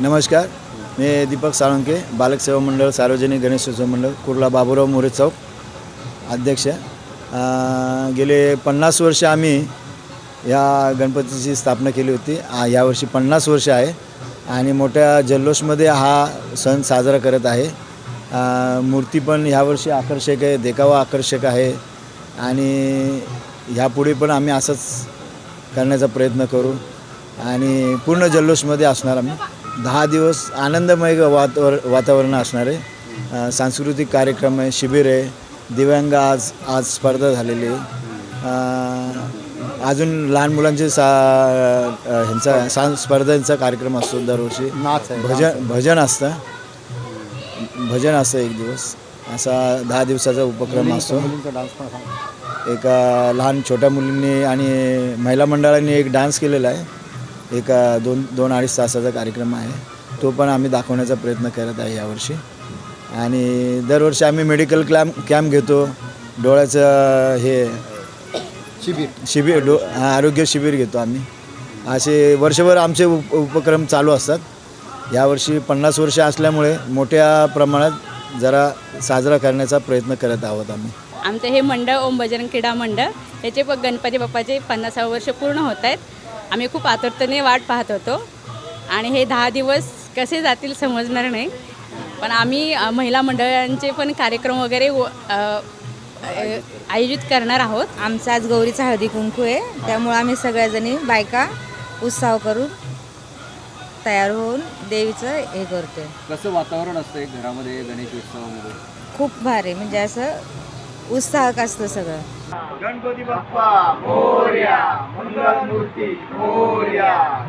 नमस्कार. मी दीपक साळुंके बालक सेवा मंडळ सार्वजनिक गणेशोत्सव मंडळ कुर्ला बाबूराव मोरे चौक अध्यक्ष. गेले पन्नास वर्ष आम्ही या गणपतीची स्थापना केली होती. यावर्षी पन्नास वर्ष आहे आणि मोठ्या जल्लोषमध्ये हा सण साजरा करत आहे. मूर्ती पण ह्यावर्षी आकर्षक आहे देखावा आकर्षक आहे आणि ह्यापुढे पण आम्ही असंच करण्याचा प्रयत्न करू आणि पूर्ण जल्लोषमध्ये असणार आम्ही. दहा दिवस आनंदमय वातावर वातावरण असणार आहे. सांस्कृतिक कार्यक्रम आहे शिबिर आहे. दिव्यांग आज आज स्पर्धा झालेली आहे. अजून लहान मुलांचे सा ह्यांचा सांस स्पर्धांचा कार्यक्रम असतो दरवर्षी. भजन भजन असतं. भजन असतं एक दिवस. असा दहा दिवसाचा उपक्रम असतो. एका लहान छोट्या मुलींनी आणि महिला मंडळांनी एक डान्स केलेला आहे. एका दोन दोन अडीच तासाचा कार्यक्रम आहे. तो पण आम्ही दाखवण्याचा प्रयत्न करत आहे यावर्षी. आणि दरवर्षी आम्ही मेडिकल क्लॅम्प कॅम्प घेतो. डोळ्याचं हे शिबिर. शिबिर डो हा, आरोग्य शिबिर घेतो आम्ही. असे वर्षभर आमचे उप उपक्रम चालू असतात. यावर्षी पन्नास वर्ष असल्यामुळे मोठ्या प्रमाणात जरा साजरा करण्याचा प्रयत्न करत आहोत आम्ही. आमचं हे मंडळ ओम बजरंग क्रीडा मंडळ याचे प गणपती बाप्पाचे पन्नासावं वर्ष पूर्ण होत आहेत. आम्ही खूप आतुरतेने वाट पाहत होतो. आणि हे दहा दिवस कसे जातील समजणार नाही. पण आम्ही महिला मंडळांचे पण कार्यक्रम वगैरे आयोजित करणार आहोत. आमचा आज गौरीचा हळदी कुंकू आहे. त्यामुळे आम्ही सगळ्याजणी बायका उत्साह करून तयार होऊन देवीचं हे करतोय. कसं वातावरण असतं घरामध्ये गणेश उत्सवामध्ये? खूप भारी म्हणजे असं उत्साहक असतं सगळं. गणपती बाप्पा मोर्या. मंगल मूर्ती मोर्या